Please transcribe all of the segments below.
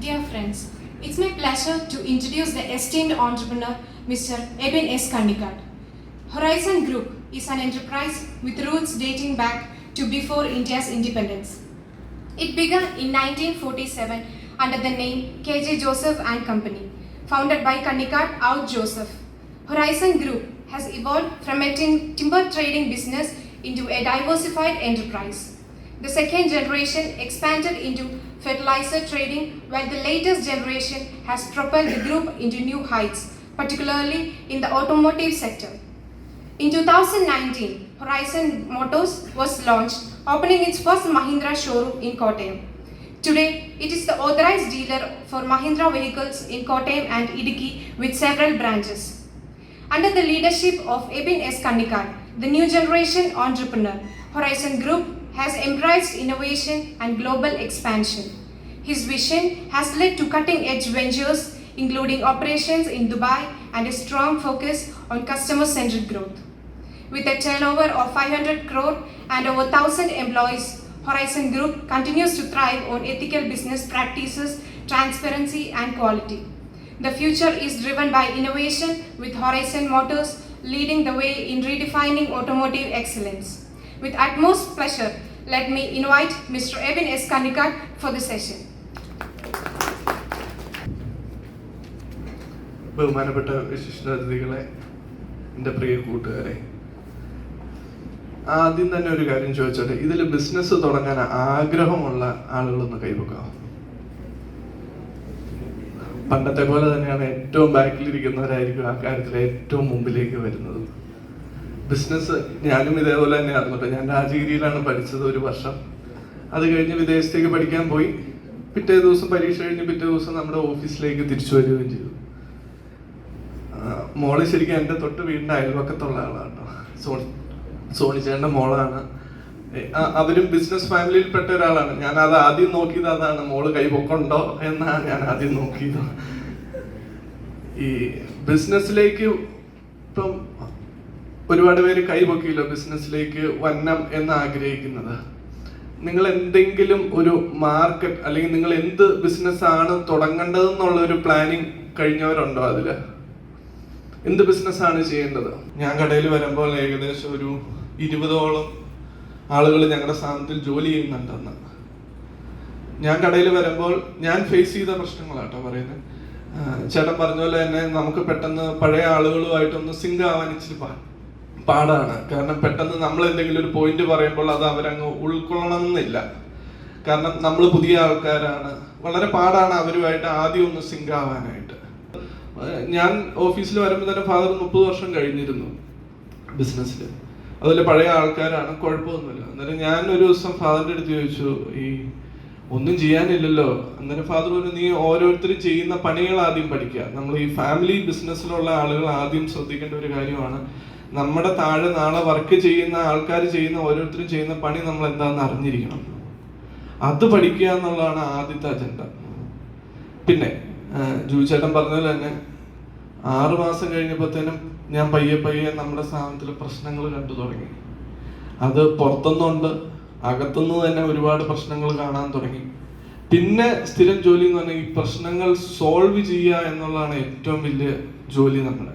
Dear friends, it's my pleasure to introduce the esteemed entrepreneur, Mr. Eben S. Kandikat. Horizon Group is an enterprise with roots dating back to before India's independence. It began in 1947 under the name KJ Joseph and Company, founded by Kandikat Out Joseph. Horizon Group has evolved from a timber trading business into a diversified enterprise. The second generation expanded into fertilizer trading, while the latest generation has propelled the group into new heights, particularly in the automotive sector. In 2019, Horizon Motors was launched, opening its first Mahindra showroom in Kottayam. Today, it is the authorized dealer for Mahindra vehicles in Kottayam and Idiki with several branches. Under the leadership of Ebin S. Kandikar, the new generation entrepreneur, Horizon Group has embraced innovation and global expansion. His vision has led to cutting edge ventures, including operations in Dubai and a strong focus on customer centric growth. With a turnover of 500 crore and over 1000 employees, Horizon Group continues to thrive on ethical business practices, transparency, and quality. The future is driven by innovation, with Horizon Motors leading the way in redefining automotive excellence. With utmost pleasure, let me invite Mr. Evan S. Kanikar for the session. ബഹുമാനപ്പെട്ട വിശിഷ്ടാതിഥികളെ എന്റെ പ്രിയ കൂട്ടുകാരെ ആദ്യം തന്നെ ഒരു കാര്യം ചോദിച്ചോട്ടെ ഇതിൽ business തുടങ്ങാൻ ആഗ്രഹമുള്ള ആളുകളൊന്ന് കൈവക്കാം പണ്ടത്തെ പോലെ തന്നെയാണ് ഏറ്റവും ബാക്കിലിരിക്കുന്നവരായിരിക്കും ആ കാര്യത്തിൽ ഏറ്റവും മുമ്പിലേക്ക് വരുന്നത് ബിസിനസ് ഞാനും ഇതേപോലെ തന്നെയായിരുന്നു കേട്ടോ. ഞാൻ രാജഗിരിയിലാണ് പഠിച്ചത് ഒരു വർഷം. അത് കഴിഞ്ഞ് വിദേശത്തേക്ക് പഠിക്കാൻ പോയി. പിറ്റേ ദിവസം പരീക്ഷ കഴിഞ്ഞ് പിറ്റേ ദിവസം നമ്മുടെ ഓഫീസിലേക്ക് തിരിച്ചു വരികയും ചെയ്തു. മോൾ ശരിക്കും എന്റെ തൊട്ട് വീടിന്റെ അയൽവക്കത്തുള്ള ആളാണ് കേട്ടോ. സോണി സോണിച്ചേട്ടന്റെ മോളാണ്. അവരും ബിസിനസ് ഫാമിലിയിൽപ്പെട്ട ഒരാളാണ്. ഞാൻ അത് ആദ്യം നോക്കിയത് അതാണ്. മോൾ കൈപൊക്കുണ്ടോ എന്നാണ് ഞാൻ ആദ്യം നോക്കിയത്. ഈ ബിസിനസ്സിലേക്ക് ഇപ്പം ഒരുപാട് പേര് കൈപൊക്കിയില്ല ബിസിനസ്സിലേക്ക് വന്നം എന്ന് ആഗ്രഹിക്കുന്നത് നിങ്ങൾ എന്തെങ്കിലും ഒരു മാർക്കറ്റ് അല്ലെങ്കിൽ നിങ്ങൾ എന്ത് ബിസിനസ് ആണ് തുടങ്ങേണ്ടതെന്നുള്ള ഒരു പ്ലാനിങ് കഴിഞ്ഞവരുണ്ടോ അതിൽ? എന്ത് ബിസിനസ് ആണ് ചെയ്യേണ്ടത്? ഞാൻ കടയിൽ വരുമ്പോൾ ഏകദേശം ഒരു ഇരുപതോളം ആളുകൾ ഞങ്ങളുടെ സ്ഥാനത്തിൽ ജോലി ചെയ്യുന്നുണ്ടെന്ന്. ഞാൻ കടയിൽ വരുമ്പോൾ ഞാൻ ഫേസ് ചെയ്ത പ്രശ്നങ്ങളാട്ടോ പറയുന്നത് ചേട്ടൻ പറഞ്ഞ പോലെ തന്നെ നമുക്ക് പെട്ടെന്ന് പഴയ ആളുകളുമായിട്ടൊന്ന് സിങ്ക് ആവാൻ ഇച്ചിരി പാ- പാടാണ്. കാരണം പെട്ടെന്ന് നമ്മൾ എന്തെങ്കിലും ഒരു പോയിന്റ് പറയുമ്പോൾ അത് അവരങ്ങ് ഉൾക്കൊള്ളണം എന്നില്ല കാരണം നമ്മൾ പുതിയ ആൾക്കാരാണ്. വളരെ പാടാണ് അവരുമായിട്ട് ആദ്യം ഒന്ന് സിങ്ക് ആവാനായിട്ട്. ഞാൻ ഓഫീസിൽ വരുമ്പോൾ തന്നെ ഫാദർ മുപ്പത് വർഷം കഴിഞ്ഞിരുന്നു ബിസിനസ്സിൽ അതുപോലെ പഴയ ആൾക്കാരാണ് കുഴപ്പമൊന്നുമില്ല. അന്നേരം ഞാൻ ഒരു ദിവസം ഫാദറിന്റെ അടുത്ത് ചോദിച്ചു ഈ ഒന്നും ചെയ്യാനില്ലല്ലോ. അന്നേരം ഫാദർ പറഞ്ഞു നീ ഓരോരുത്തരും ചെയ്യുന്ന പണികൾ ആദ്യം പഠിക്കുക. നമ്മൾ ഈ ഫാമിലി ബിസിനസ്സിലുള്ള ആളുകൾ ആദ്യം ശ്രദ്ധിക്കേണ്ട ഒരു കാര്യമാണ്. നമ്മുടെ താഴെ നാളെ വർക്ക് ചെയ്യുന്ന ആൾക്കാർ ചെയ്യുന്ന ഓരോരുത്തരും ചെയ്യുന്ന പണി നമ്മൾ എന്താണെന്ന് അറിഞ്ഞിരിക്കണം. അത് പഠിക്കുക എന്നുള്ളതാണ് ആദ്യത്തെ അജണ്ട പിന്നെ ജൂചേട്ടൻ പറഞ്ഞ തന്നെ ആറു മാസം കഴിഞ്ഞപ്പോഴത്തേനും ഞാൻ പയ്യെ പയ്യെ നമ്മുടെ സ്ഥാപനത്തിൽ പ്രശ്നങ്ങൾ കണ്ടു തുടങ്ങി. അത് പുറത്തുനിന്നുണ്ട് അകത്തുനിന്ന് തന്നെ ഒരുപാട് പ്രശ്നങ്ങൾ കാണാൻ തുടങ്ങി. പിന്നെ സ്ഥിരം ജോലി എന്ന് പറഞ്ഞാൽ ഈ പ്രശ്നങ്ങൾ സോൾവ് ചെയ്യുക എന്നുള്ളതാണ് ഏറ്റവും വലിയ ജോലി നമ്മുടെ.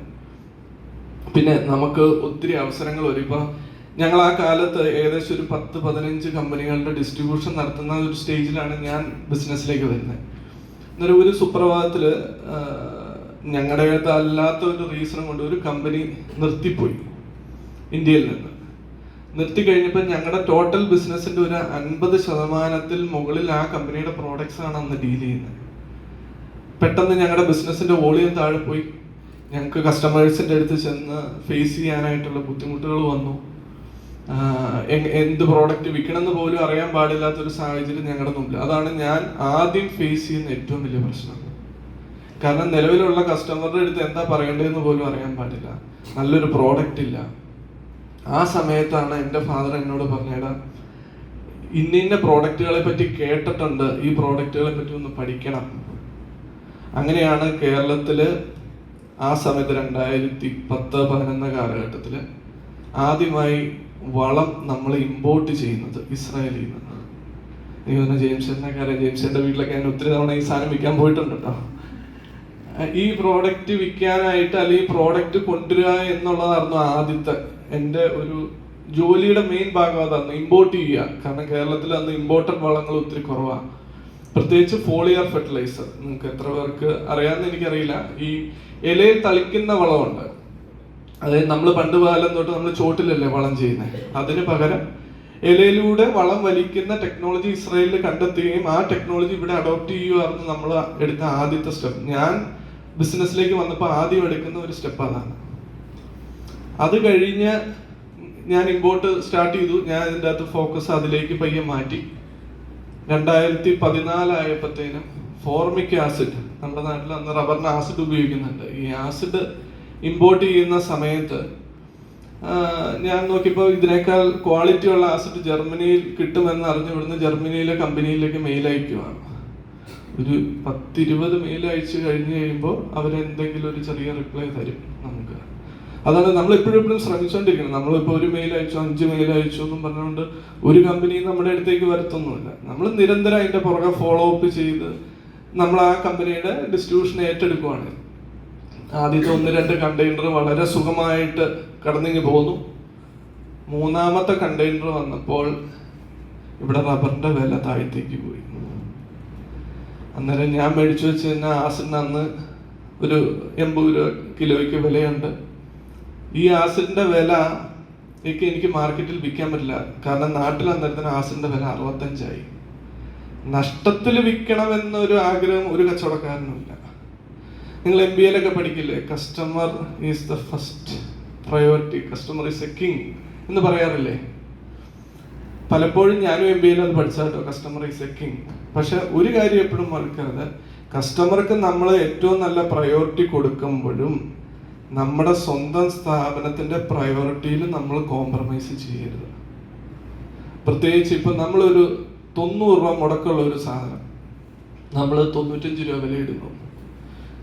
പിന്നെ നമുക്ക് ഒത്തിരി അവസരങ്ങൾ ഇപ്പൊ ഞങ്ങൾ ആ കാലത്ത് ഏകദേശം ഒരു പത്ത് പതിനഞ്ച് കമ്പനികളുടെ ഡിസ്ട്രിബ്യൂഷൻ നടത്തുന്ന ഒരു സ്റ്റേജിലാണ് ഞാൻ ബിസിനസ്സിലേക്ക് വരുന്നത്. അന്നേരം ഒരു സുപ്രഭാതത്തിൽ ഞങ്ങളുടെ അല്ലാത്ത ഒരു റീസൺ കൊണ്ട് ഒരു കമ്പനി നിർത്തിപ്പോയി ഇന്ത്യയിൽ നിന്ന്. നിർത്തി കഴിഞ്ഞപ്പോൾ ഞങ്ങളുടെ ടോട്ടൽ ബിസിനസ്സിന്റെ ഒരു അൻപത് ശതമാനത്തിൽ മുകളിൽ ആ കമ്പനിയുടെ പ്രോഡക്ട്സ് ആണ് അന്ന് ഡീൽ ചെയ്യുന്നത്. പെട്ടെന്ന് ഞങ്ങളുടെ ബിസിനസ്സിന്റെ വോളിയം താഴെ പോയി. ഞങ്ങൾക്ക് കസ്റ്റമേഴ്സിന്റെ അടുത്ത് ചെന്ന് ഫേസ് ചെയ്യാനായിട്ടുള്ള ബുദ്ധിമുട്ടുകൾ വന്നു. എന്ത് പ്രോഡക്റ്റ് വിൽക്കണമെന്ന് പോലും അറിയാൻ പാടില്ലാത്തൊരു സാഹചര്യം ഞങ്ങളുടെ മുമ്പിൽ അതാണ് ഞാൻ ആദ്യം ഫേസ് ചെയ്യുന്ന ഏറ്റവും വലിയ പ്രശ്നം. കാരണം നിലവിലുള്ള കസ്റ്റമറുടെ അടുത്ത് എന്താ പറയേണ്ടതെന്ന് പോലും അറിയാൻ പാടില്ല. നല്ലൊരു പ്രോഡക്റ്റ് ഇല്ല. ആ സമയത്താണ് എന്റെ ഫാദർ എന്നോട് പറഞ്ഞേടാ ഇന്ന ഇന്ന പ്രോഡക്റ്റുകളെ പറ്റി കേട്ടിട്ടുണ്ട്. ഈ പ്രോഡക്റ്റുകളെ പറ്റി ഒന്ന് പഠിക്കണം. അങ്ങനെയാണ് കേരളത്തിൽ ആ സമയത്ത് രണ്ടായിരത്തി പത്ത് പതിനൊന്ന് കാലഘട്ടത്തിൽ ആദ്യമായി വളം നമ്മൾ ഇമ്പോർട്ട് ചെയ്യുന്നത് ഇസ്രായേലിൽ നിന്നാണ്. നീ പറഞ്ഞ ജെയിംസ് കാര്യം അറിയാം. ജെയിംസ് ചേട്ടന്റെ വീട്ടിലൊക്കെ ഞാൻ ഒത്തിരി തവണ ഈ സാധനം വിൽക്കാൻ പോയിട്ടുണ്ട് കേട്ടോ ഈ പ്രോഡക്റ്റ് വിൽക്കാനായിട്ട് അല്ലെങ്കിൽ പ്രോഡക്റ്റ് കൊണ്ടുവരിക എന്നുള്ളതായിരുന്നു ആദ്യത്തെ എന്റെ ഒരു ജോലിയുടെ മെയിൻ ഭാഗം അതാണ് ഇമ്പോർട്ട് ചെയ്യുക. കാരണം കേരളത്തിൽ അന്ന് ഇമ്പോർട്ടഡ് വളങ്ങൾ ഒത്തിരി കുറവാണ് പ്രത്യേകിച്ച് ഫോളിയർ ഫെർട്ടിലൈസർ. നിങ്ങൾക്ക് എത്ര പേർക്ക് അറിയാമെന്ന് എനിക്കറിയില്ല. ഈ ഇലയിൽ തളിക്കുന്ന വളമുണ്ട്. അതായത് നമ്മൾ പണ്ട് കാലം തൊട്ട് നമ്മൾ ചോട്ടിലല്ലേ വളം ചെയ്യുന്നത് അതിന് പകരം ഇലയിലൂടെ വളം വലിക്കുന്ന ടെക്നോളജി ഇസ്രായേലിൽ കണ്ടെത്തുകയും ആ ടെക്നോളജി ഇവിടെ അഡോപ്റ്റ് ചെയ്യുമായിരുന്നു നമ്മൾ എടുത്ത ആദ്യത്തെ സ്റ്റെപ്പ്. ഞാൻ ബിസിനസ്സിലേക്ക് വന്നപ്പോൾ ആദ്യം എടുക്കുന്ന ഒരു സ്റ്റെപ്പ് അതാണ്. അത് കഴിഞ്ഞ് ഞാൻ ഇമ്പോർട്ട് സ്റ്റാർട്ട് ചെയ്തു. ഞാൻ ഇതിന്റെ അകത്ത് ഫോക്കസ് അതിലേക്ക് പയ്യെ മാറ്റി. രണ്ടായിരത്തി പതിനാലായപ്പോഴത്തേനും ഫോർമിക് ആസിഡ് നമ്മുടെ നാട്ടിൽ അന്ന് റബ്ബറിന് ആസിഡ് ഉപയോഗിക്കുന്നുണ്ട്. ഈ ആസിഡ് ഇമ്പോർട്ട് ചെയ്യുന്ന സമയത്ത് ഞാൻ നോക്കിയപ്പോൾ ഇതിനേക്കാൾ ക്വാളിറ്റി ഉള്ള ആസിഡ് ജർമ്മനിയിൽ കിട്ടുമെന്ന് അറിഞ്ഞ് ഇവിടുന്ന് ജർമ്മനിയിലെ കമ്പനിയിലേക്ക് മെയിൽ അയക്കുവാണ്. ഒരു പത്തിരുപത് മെയിൽ അയച്ചു കഴിഞ്ഞ് കഴിയുമ്പോൾ അവരെന്തെങ്കിലും ഒരു ചെറിയ റിപ്ലൈ തരും നമുക്ക്. അതാണ് നമ്മൾ എപ്പോഴും എപ്പോഴും ശ്രമിച്ചുകൊണ്ടിരിക്കണം നമ്മളിപ്പോൾ ഒരു മെയിൽ അയച്ചു അഞ്ച് മെയിൽ അയച്ചു എന്നും പറഞ്ഞുകൊണ്ട് ഒരു കമ്പനി നമ്മുടെ അടുത്തേക്ക് വരത്തൊന്നുമില്ല. നമ്മൾ നിരന്തരം അതിന്റെ പുറകെ ഫോളോ അപ്പ് ചെയ്ത് നമ്മൾ ആ കമ്പനിയുടെ ഡിസ്ട്രിബ്യൂഷൻ ഏറ്റെടുക്കുവാണ്. ആദ്യത്തെ ഒന്ന് രണ്ട് കണ്ടെയ്നർ വളരെ സുഖമായിട്ട് കടന്നിങ്ങ് പോന്നു. മൂന്നാമത്തെ കണ്ടെയ്നർ വന്നപ്പോൾ ഇവിടെ റബ്ബറിന്റെ വില താഴത്തേക്ക് പോയി. അന്നേരം ഞാൻ മേടിച്ചു വെച്ചിരുന്ന ആസിന് അന്ന് ഒരു എൺപത് രൂപ കിലോയ്ക്ക് വിലയുണ്ട്. ഈ ആസിഡിന്റെ വില ഒക്കെ എനിക്ക് മാർക്കറ്റിൽ വിൽക്കാൻ പറ്റില്ല. കാരണം നാട്ടിൽ അന്നേരത്തിന് ആസിഡിന്റെ വില അറുപത്തഞ്ചായി. നഷ്ടത്തിൽ വിൽക്കണമെന്നൊരു ആഗ്രഹം ഒരു കച്ചവടക്കാരനുമില്ല. നിങ്ങൾ എം ബി എയിലൊക്കെ പഠിക്കില്ലേ? Customer is the first priority customer is a king എന്ന് പറയാറില്ലേ? പലപ്പോഴും ഞാനും എം ബി എയിൽ അത് പഠിച്ചാട്ടോ കസ്റ്റമർ ഈസ് എ കിങ് പക്ഷെ ഒരു കാര്യം എപ്പോഴും മറക്കരുത്. കസ്റ്റമർക്ക് നമ്മൾ ഏറ്റവും നല്ല പ്രയോറിറ്റി കൊടുക്കുമ്പോഴും നമ്മുടെ സ്വന്തം സ്ഥാപനത്തിന്റെ പ്രയോറിറ്റിയിൽ നമ്മൾ കോംപ്രമൈസ് ചെയ്യരുത്. പ്രത്യേകിച്ച് ഇപ്പൊ നമ്മളൊരു തൊണ്ണൂറ് രൂപ മുടക്കുള്ള ഒരു സാധനം. നമ്മൾ തൊണ്ണൂറ്റഞ്ച് രൂപ വില ഇടുന്നു.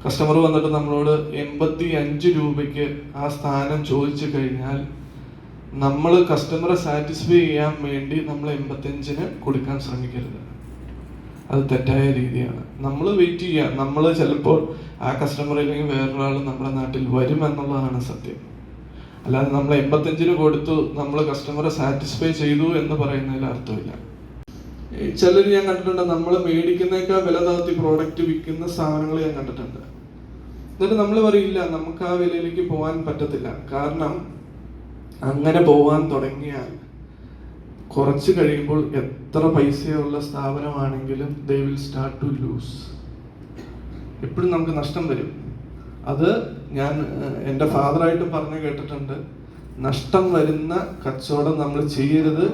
കസ്റ്റമർ വന്നിട്ട് നമ്മളോട് എൺപത്തി അഞ്ച് രൂപയ്ക്ക് ആ സ്ഥാനം ചോദിച്ചു കഴിഞ്ഞാൽ നമ്മൾ കസ്റ്റമറെ സാറ്റിസ്ഫൈ ചെയ്യാൻ വേണ്ടി നമ്മൾ എൺപത്തഞ്ചിന് കൊടുക്കാൻ ശ്രമിക്കരുത്. അത് തെറ്റായ രീതിയാണ്. നമ്മൾ വെയിറ്റ് ചെയ്യുക നമ്മൾ ചിലപ്പോൾ ആ കസ്റ്റമർ അല്ലെങ്കിൽ വേറൊരാൾ നമ്മുടെ നാട്ടിൽ വരും എന്നുള്ളതാണ് സത്യം. അല്ലാതെ നമ്മൾ എൺപത്തഞ്ചിന് കൊടുത്തു നമ്മൾ കസ്റ്റമറെ സാറ്റിസ്ഫൈ ചെയ്തു എന്ന് പറയുന്നതിൽ അർത്ഥമില്ല. ചിലർ ഞാൻ കണ്ടിട്ടുണ്ട് നമ്മൾ മേടിക്കുന്നേക്കാൾ വില താഴ്ത്തി പ്രോഡക്റ്റ് വിൽക്കുന്ന സ്ഥാപനങ്ങൾ ഞാൻ കണ്ടിട്ടുണ്ട്. എന്നിട്ട് നമ്മൾ പറയില്ല നമുക്ക് ആ വിലയിലേക്ക് പോകാൻ പറ്റത്തില്ല. കാരണം അങ്ങനെ പോകാൻ തുടങ്ങിയാൽ കുറച്ച് കഴിയുമ്പോൾ എത്ര പൈസയുള്ള സ്ഥാപനമാണെങ്കിലും they will start to lose എപ്പോഴും നമുക്ക് നഷ്ടം വരും. അത് ഞാൻ എന്റെ ഫാദറായിട്ടും പറഞ്ഞു കേട്ടിട്ടുണ്ട്. നഷ്ടം വരുന്ന കച്ചവടം നമ്മൾ ചെയ്യരുത്.